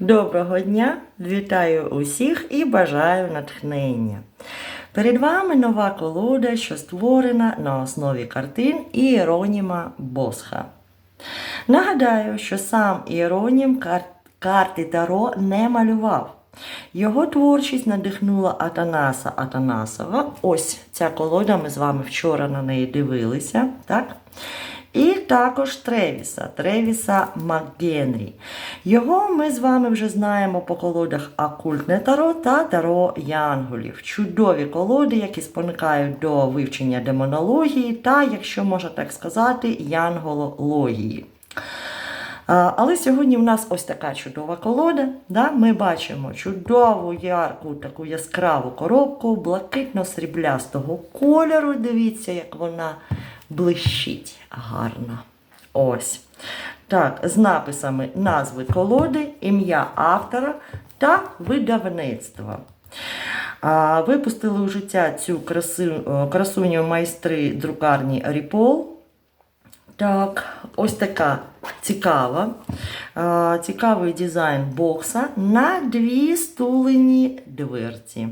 Доброго дня! Вітаю усіх і бажаю натхнення. Перед вами нова колода, що створена на основі картин Іероніма Босха. Нагадаю, що сам Іеронім кар- карти Таро не малював. Його творчість надихнула Атанаса Атанасова. Ось ця колода, ми з вами вчора на неї дивилися. Так? І також Тревіса, Тревіса МакГенрі. Його ми з вами вже знаємо по колодах Окультне Таро та Таро Янголів. Чудові колоди, які спонукають до вивчення демонології та, якщо можна так сказати, янголології. Але сьогодні в нас ось така чудова колода. Да? Ми бачимо чудову, ярку, таку яскраву коробку блакитно-сріблястого кольору. Дивіться, як вона блищить гарно. Ось. Так, з написами назви колоди, ім'я автора та видавництва. Випустили у життя цю красу, красуню майстри друкарні Ріпол. Так, ось така цікава. Цікавий дизайн бокса на дві стулені дверці.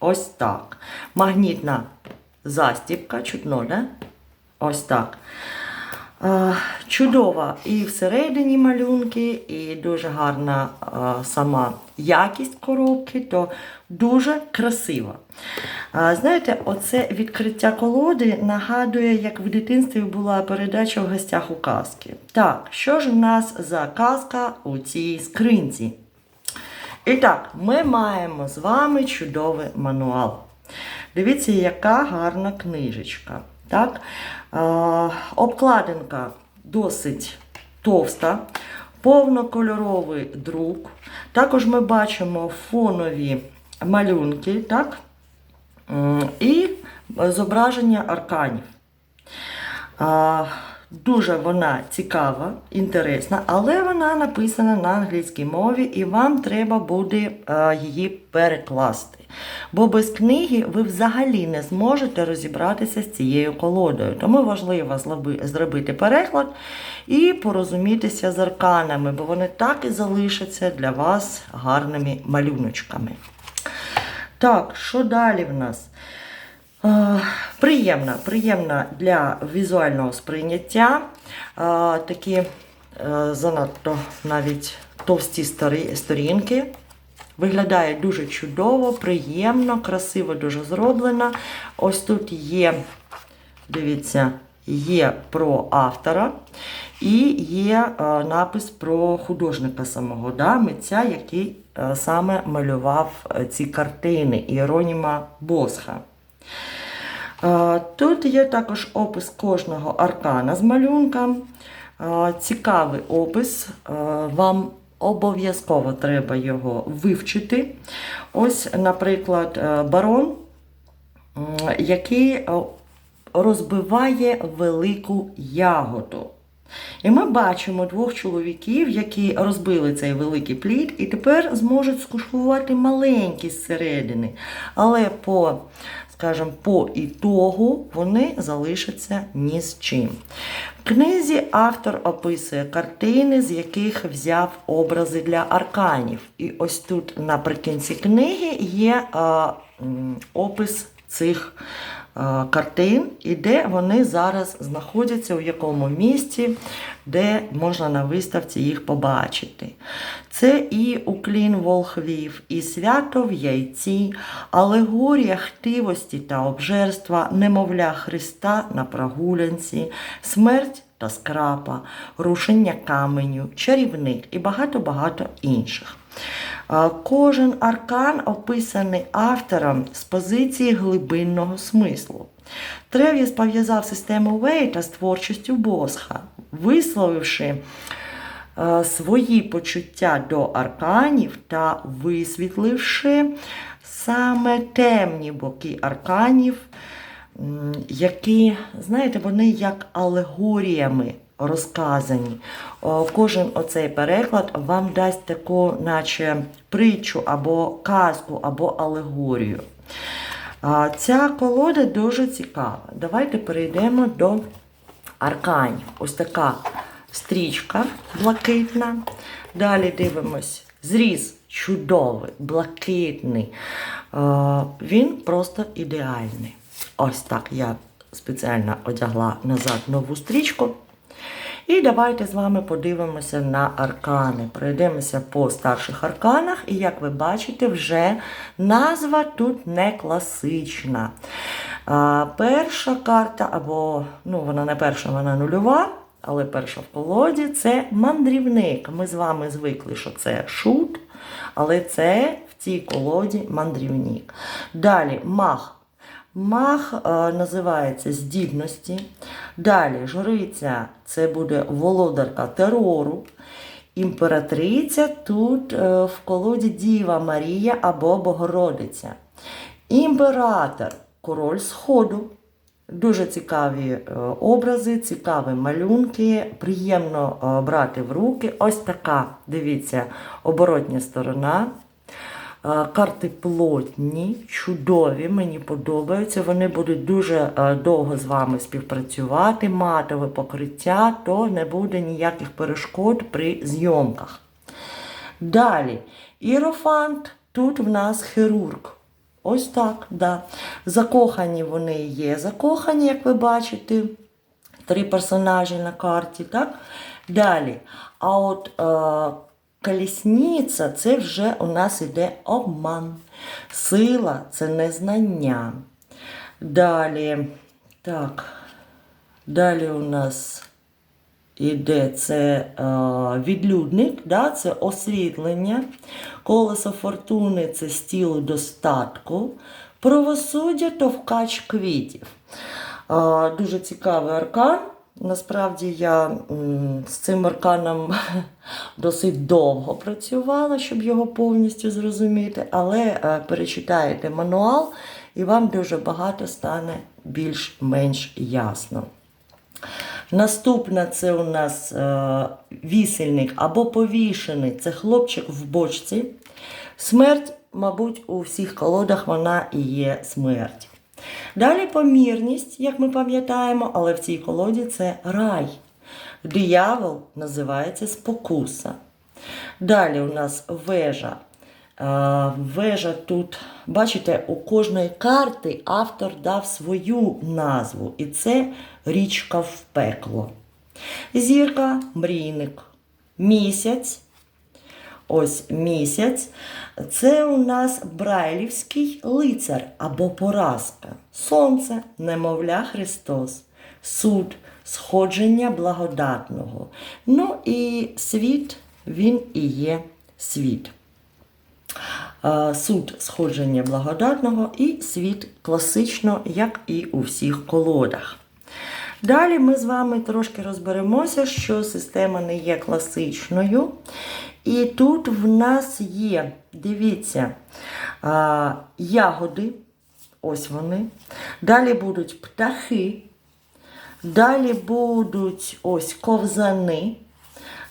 Ось так. Магнітна застібка, чутно, да? Ось так. Чудова і всередині малюнки, і дуже гарна сама якість коробки, то дуже красива. Знаєте, оце відкриття колоди нагадує, як в дитинстві була передача в гостях у казки. Так, що ж в нас за казка у цій скринці? І так, ми маємо з вами чудовий мануал. Дивіться, яка гарна книжечка. Так? Е, обкладинка досить товста, повнокольоровий друк. Також ми бачимо фонові малюнки так? І зображення арканів. Дуже вона цікава, інтересна, але вона написана на англійській мові, і вам треба буде е, її перекласти. Бо без книги ви взагалі не зможете розібратися з цією колодою. Тому важливо зробити переклад і порозумітися з арканами, бо вони так і залишаться для вас гарними малюночками. Так, що далі в нас? Е, Приємна, приємна для візуального сприйняття. Е, Такі е, занадто навіть товсті сторінки. Виглядає дуже чудово, приємно, красиво дуже зроблено. Ось тут є, дивіться, є про автора і є напис про художника самого, да, митця, який саме малював ці картини Іероніма Босха. Е, Тут є також опис кожного аркана з малюнком. Е, Цікавий опис. Е, Вам обов'язково треба його вивчити. Ось, наприклад, барон, який розбиває велику ягоду. І ми бачимо двох чоловіків, які розбили цей великий плід, і тепер зможуть скуштувати маленькі зсередини. Але по, скажімо, по ітогу вони залишаться ні з чим. В книзі автор описує картини, з яких взяв образи для арканів. І ось тут наприкінці книги є м, опис цих картин і де вони зараз знаходяться, у якому місці, де можна на виставці їх побачити. Це і уклін волхвів, і свято в яйці, алегорія хтивості та обжерства, немовля Христа на прогулянці, смерть та скрапа, рушення каменю, чарівник і багато-багато інших. Кожен аркан описаний автором з позиції глибинного смислу. Тревіс пов'язав систему Вейта з творчістю Босха, висловивши е, свої почуття до арканів та висвітливши саме темні боки арканів, які, знаєте, вони як алегоріями розказані. Кожен оцей переклад вам дасть таку, наче притчу або казку, або алегорію. Ця колода дуже цікава. Давайте перейдемо до арканів. Ось така стрічка блакитна. Далі дивимось Зріз чудовий, блакитний. Е, Він просто ідеальний. Ось так я спеціально одягла назад нову стрічку. І давайте з вами подивимося на аркани. Пройдемося по старших арканах, і як ви бачите, вже назва тут не класична. Перша карта, або ну, вона не перша, вона нульова, але перша в колоді це мандрівник. Ми з вами звикли, що це шут, але це в цій колоді мандрівник. Далі мах. Мах е, називається здібності. Далі жриця це буде володарка терору. Імператриця тут е, в колоді Діва Марія або Богородиця. Імператор король Сходу. Дуже цікаві е, образи, цікаві малюнки. Приємно брати в руки. Ось така, дивіться, оборотня сторона. Е, Карти плотні, чудові, мені подобаються. Вони будуть дуже е, довго з вами співпрацювати, матове покриття, то не буде ніяких перешкод при зйомках. Далі, іерофант, тут в нас хірург. Ось так, да. Закохані вони є. Закохані, як ви бачите, три персонажі на карті, так? Далі. А от е, колісниця це вже у нас іде обман. Сила це незнання. Далі, так, далі у нас іде це е, відлюдник, да, це освітлення, колесо фортуни це стіл достатку, правосуддя товкач квітів. Е, дуже цікавий аркан. Насправді я з цим арканом досить довго працювала, щоб його повністю зрозуміти, але е, перечитаєте мануал і вам дуже багато стане більш-менш ясно. Наступна це у нас е, вісельник або повішений. Це хлопчик в бочці. Смерть, мабуть, у всіх колодах вона і є смерть. Далі помірність, як ми пам'ятаємо, але в цій колоді це рай. Диявол називається спокуса. Далі у нас вежа. Е, Вежа тут, бачите, у кожної карти автор дав свою назву, і це річка в пекло. Зірка мрійник. Місяць. Ось місяць. Це у нас Брайлівський лицар або поразка. Сонце, немовля Христос, суд, сходження благодатного. Ну і світ, він і є світ. Суд сходження благодатного і світ класично, як і у всіх колодах. Далі ми з вами трошки розберемося, що система не є класичною. І тут в нас є, дивіться, ягоди, ось вони. Далі будуть птахи, далі будуть ось ковзани,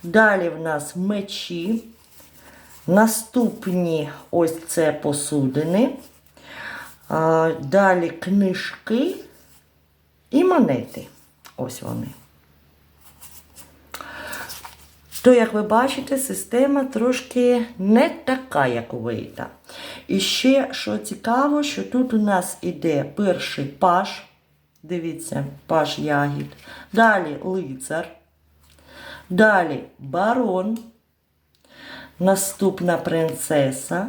далі в нас мечі. Наступні ось це посудини. Далі книжки і монети. Ось вони. То, як ви бачите, система трошки не така, як у Вейта. І ще, що цікаво, що тут у нас іде перший паш. Дивіться, паш ягід. Далі лицар. Далі барон. Наступна принцеса.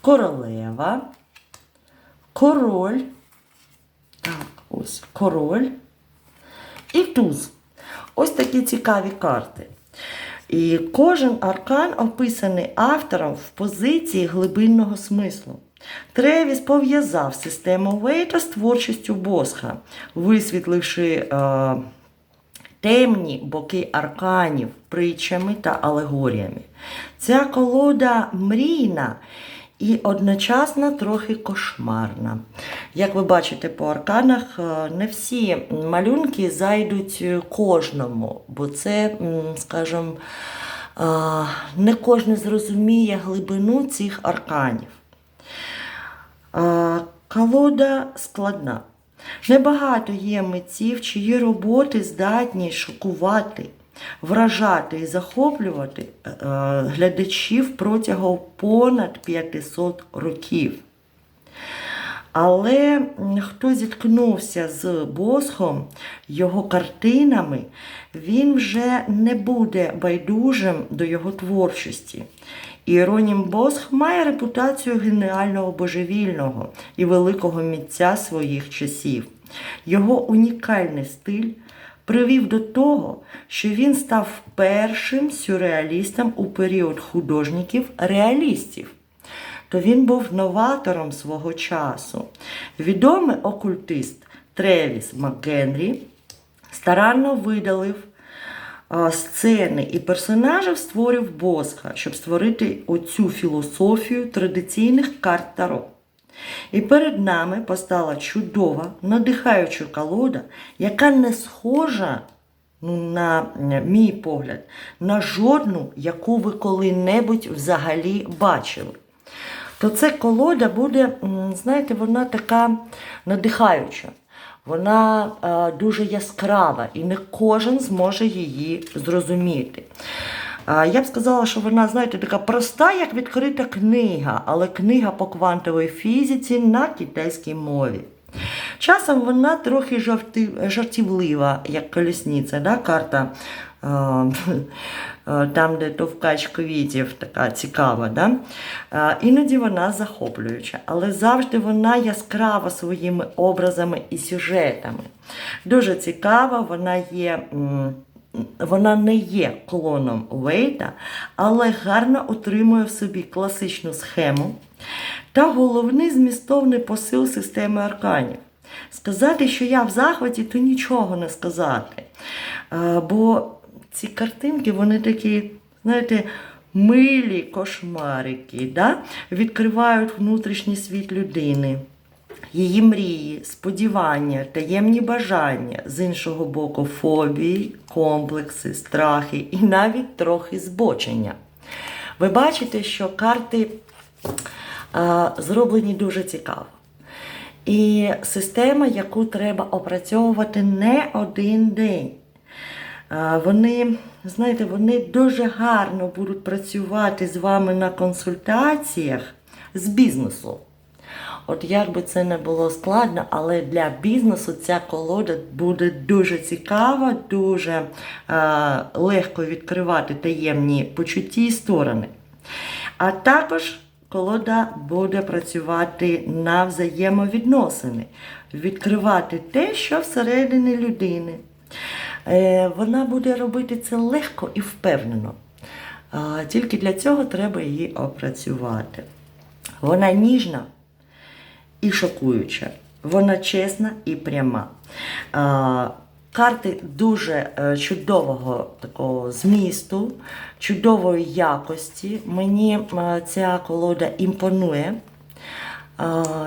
Королева. Король. Так, ось король. І туз. Ось такі цікаві карти. І кожен аркан описаний автором в позиції глибинного смислу. Тревіс пов'язав систему Вейта з творчістю Босха, висвітливши е, темні боки арканів, притчами та алегоріями. Ця колода мрійна і одночасно трохи кошмарна. Як ви бачите по арканах, е, не всі малюнки зайдуть кожному, бо це, скажімо, е, не кожен зрозуміє глибину цих арканів. Е, Колода складна. Небагато є митців, чиї роботи здатні шокувати, вражати і захоплювати е, глядачів протягом понад 500 років. Але хто зіткнувся з Босхом, його картинами, він вже не буде байдужим до його творчості. Іронім Босх має репутацію геніального божевільного і великого митця своїх часів. Його унікальний стиль привів до того, що він став першим сюрреалістом у період художників-реалістів то він був новатором свого часу. Відомий окультист Тревіс МакГенрі старанно видалив сцени і персонажів створив Босха, щоб створити оцю філософію традиційних карт Таро. І перед нами постала чудова, надихаюча колода, яка не схожа, ну, на е, мій погляд, на жодну, яку ви коли-небудь взагалі бачили. То це колода буде, знаєте, вона така надихаюча. Вона е, дуже яскрава, і не кожен зможе її зрозуміти. Я б сказала, що вона, знаєте, така проста, як відкрита книга, але книга по квантовій фізиці на китайській мові. Часом вона трохи жартівлива, як колісниця, да? карта там, де товкач квітів, така цікава. Да? Іноді вона захоплююча, але завжди вона яскрава своїми образами і сюжетами. Дуже цікава, вона є. Вона не є клоном Уейта, але гарно утримує в собі класичну схему та головний змістовний посил системи арканів. Сказати, що я в захваті, то нічого не сказати. Е, Бо ці картинки, вони такі, знаєте, милі кошмарики, да? відкривають внутрішній світ людини її мрії, сподівання, таємні бажання, з іншого боку, фобії, комплекси, страхи і навіть трохи збочення. Ви бачите, що карти а, зроблені дуже цікаво. І система, яку треба опрацьовувати не один день. Вони, знаєте, вони дуже гарно будуть працювати з вами на консультаціях з бізнесу. От як би це не було складно, але для бізнесу ця колода буде дуже цікава, дуже е, легко відкривати таємні почутті і сторони. А також колода буде працювати на взаємовідносини, відкривати те, що всередині людини. Е, вона буде робити це легко і впевнено. Тільки для цього треба її опрацювати. Вона ніжна і шокуюча. Вона чесна і пряма. Карти дуже е, чудового такого змісту, чудової якості. Мені е, ця колода імпонує.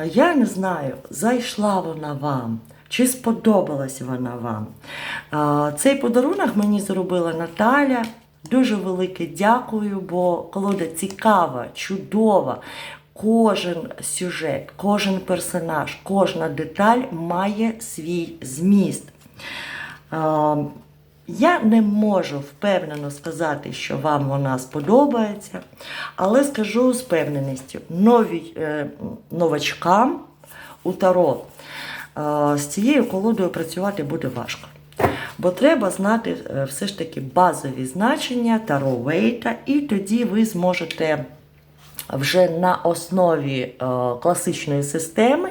Я не знаю, зайшла вона вам, чи сподобалась вона вам. Цей подарунок мені зробила Наталя. Дуже велике дякую, бо колода цікава, чудова. Кожен сюжет, кожен персонаж, кожна деталь має свій зміст. Я не можу впевнено сказати, що вам вона сподобається, але скажу з певненістю, нові, е, новачкам у Таро е, з цією колодою працювати буде важко. Бо треба знати е, все ж таки базові значення Таро Вейта, і тоді ви зможете вже на основі е, класичної системи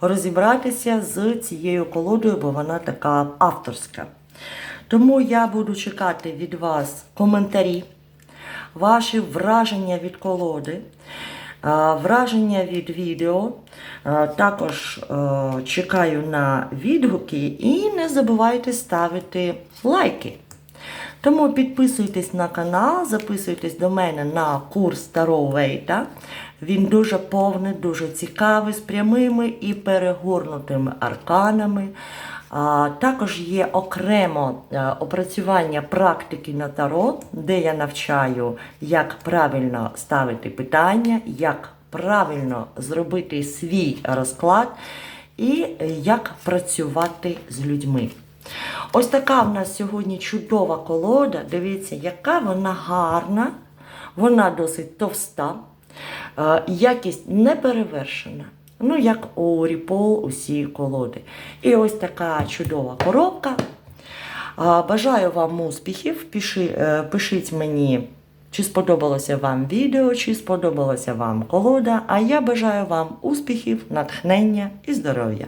розібратися з цією колодою, бо вона така авторська. Тому я буду чекати від вас коментарі, ваші враження від колоди, е, враження від відео. Е, Також чекаю на відгуки і не забувайте ставити лайки. Тому підписуйтесь на канал, записуйтесь до мене на курс Таро Вейта. Він дуже повний, дуже цікавий, з прямими і перегорнутими арканами. А, Також є окремо е, опрацювання практики на таро, де я навчаю, як правильно ставити питання, як правильно зробити свій розклад і як працювати з людьми. Ось така в нас сьогодні чудова колода. Дивіться, яка вона гарна, вона досить товста, е, якість не перевершена. Ну, як у Ріпол усі колоди. І ось така чудова коробка. Бажаю вам успіхів. Пиши, е, пишіть мені, чи сподобалося вам відео, чи сподобалася вам колода. А я бажаю вам успіхів, натхнення і здоров'я.